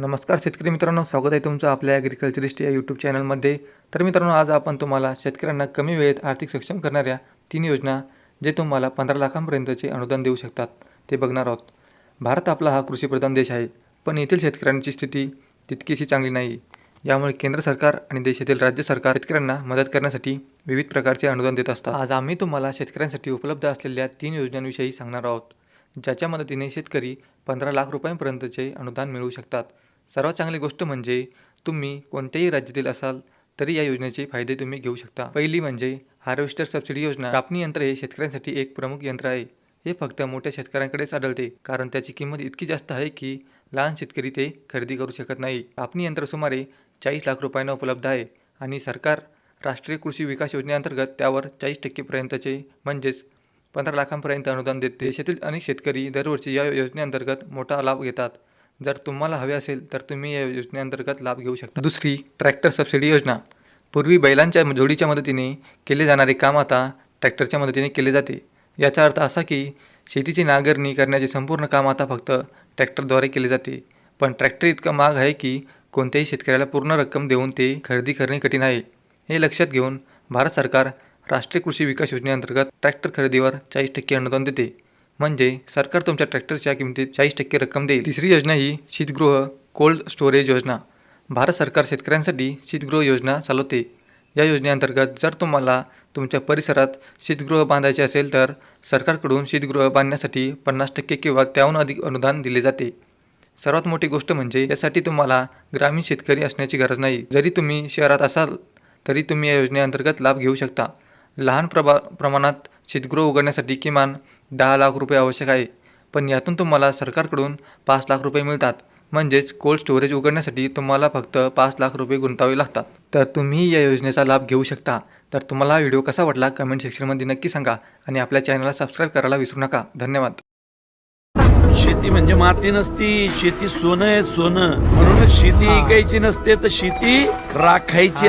नमस्कार शेतकरी मित्रांनो स्वागत आहे तुमचं आपल्या ॲग्रिकल्चरिस्ट या यूट्यूब चॅनलमध्ये तर मित्रांनो आज आपण तुम्हाला शेतकऱ्यांना कमी वेळेत आर्थिक सक्षम करणाऱ्या तीन योजना जे तुम्हाला पंधरा लाखांपर्यंतचे अनुदान देऊ शकतात ते बघणार आहोत. भारत आपला हा कृषीप्रधान देश आहे पण येथील शेतकऱ्यांची स्थिती तितकीशी चांगली नाही. यामुळे केंद्र सरकार आणि देशातील राज्य सरकार शेतकऱ्यांना मदत करण्यासाठी विविध प्रकारचे अनुदान देत असतात. आज आम्ही तुम्हाला शेतकऱ्यांसाठी उपलब्ध असलेल्या तीन योजनांविषयी सांगणार आहोत ज्याच्या मदतीने शेतकरी पंधरा लाख रुपयांपर्यंतचे अनुदान मिळवू शकतात. सर्वात चांगली गोष्ट म्हणजे तुम्ही कोणत्याही राज्यातील असाल तरी या योजनेचे फायदे तुम्ही घेऊ शकता. पहिली म्हणजे हार्वेस्टर सबसिडी योजना. कापणी यंत्र हे शेतकऱ्यांसाठी एक प्रमुख यंत्र आहे. हे फक्त मोठ्या शेतकऱ्यांकडेच आढळते कारण त्याची किंमत इतकी जास्त आहे की लहान शेतकरी ते खरेदी करू शकत नाही. कापणी यंत्र सुमारे चाळीस लाख रुपयांना उपलब्ध आहे आणि सरकार राष्ट्रीय कृषी विकास योजनेअंतर्गत त्यावर चाळीस टक्केपर्यंतचे म्हणजेच पंधरा लाखांपर्यंत अनुदान देते. देशातील अनेक शेतकरी दरवर्षी या योजनेअंतर्गत मोठा लाभ घेतात. जर तुम्हाला हवे असेल तर तुम्ही या योजनेअंतर्गत लाभ घेऊ शकता. दुसरी ट्रॅक्टर सबसिडी योजना. पूर्वी बैलांच्या जोडीच्या मदतीने केले जाणारे काम आता ट्रॅक्टरच्या मदतीने केले जाते. याचा अर्थ असा की शेतीची नांगरणी करण्याचे संपूर्ण काम आता फक्त ट्रॅक्टरद्वारे केले जाते. पण ट्रॅक्टर इतका महाग आहे की कोणत्याही शेतकऱ्याला पूर्ण रक्कम देऊन ते खरेदी करणे कठीण आहे. हे लक्षात घेऊन भारत सरकार राष्ट्रीय कृषी विकास योजनेअंतर्गत ट्रॅक्टर खरेदीवर चाळीस टक्के अनुदान देते. म्हणजे सरकार तुमच्या ट्रॅक्टरच्या किमतीत चाळीस टक्के रक्कम देईल. तिसरी योजना ही शीतगृह कोल्ड स्टोरेज योजना. भारत सरकार शेतकऱ्यांसाठी शीतगृह योजना चालवते. या योजनेअंतर्गत जर तुम्हाला तुमच्या परिसरात शीतगृह बांधायचे असेल तर सरकारकडून शीतगृह बांधण्यासाठी पन्नास टक्के किंवा त्याहून अधिक अनुदान दिले जाते. सर्वात मोठी गोष्ट म्हणजे यासाठी तुम्हाला ग्रामीण शेतकरी असण्याची गरज नाही. जरी तुम्ही शहरात असाल तरी तुम्ही या योजनेअंतर्गत लाभ घेऊ शकता. लहान प्रभा प्रमाणात शीतगृह उघडण्यासाठी किमान दहा लाख रुपये आवश्यक आहे. पण यातून तुम्हाला सरकारकडून पाच लाख रुपये मिळतात. म्हणजेच कोल्ड स्टोरेज उघडण्यासाठी तुम्हाला फक्त पाच लाख रुपये गुंतावे लागतात. तर तुम्ही या योजनेचा लाभ घेऊ शकता. तर तुम्हाला हा व्हिडिओ कसा वाटला कमेंट सेक्शनमध्ये नक्की सांगा आणि आपल्या चॅनलला सबस्क्राईब करायला विसरू नका. धन्यवाद. शेती म्हणजे माती नसती शेती सोनं आहे सोनं. म्हणून शेती ऐकायची नसते तर शेती राखायची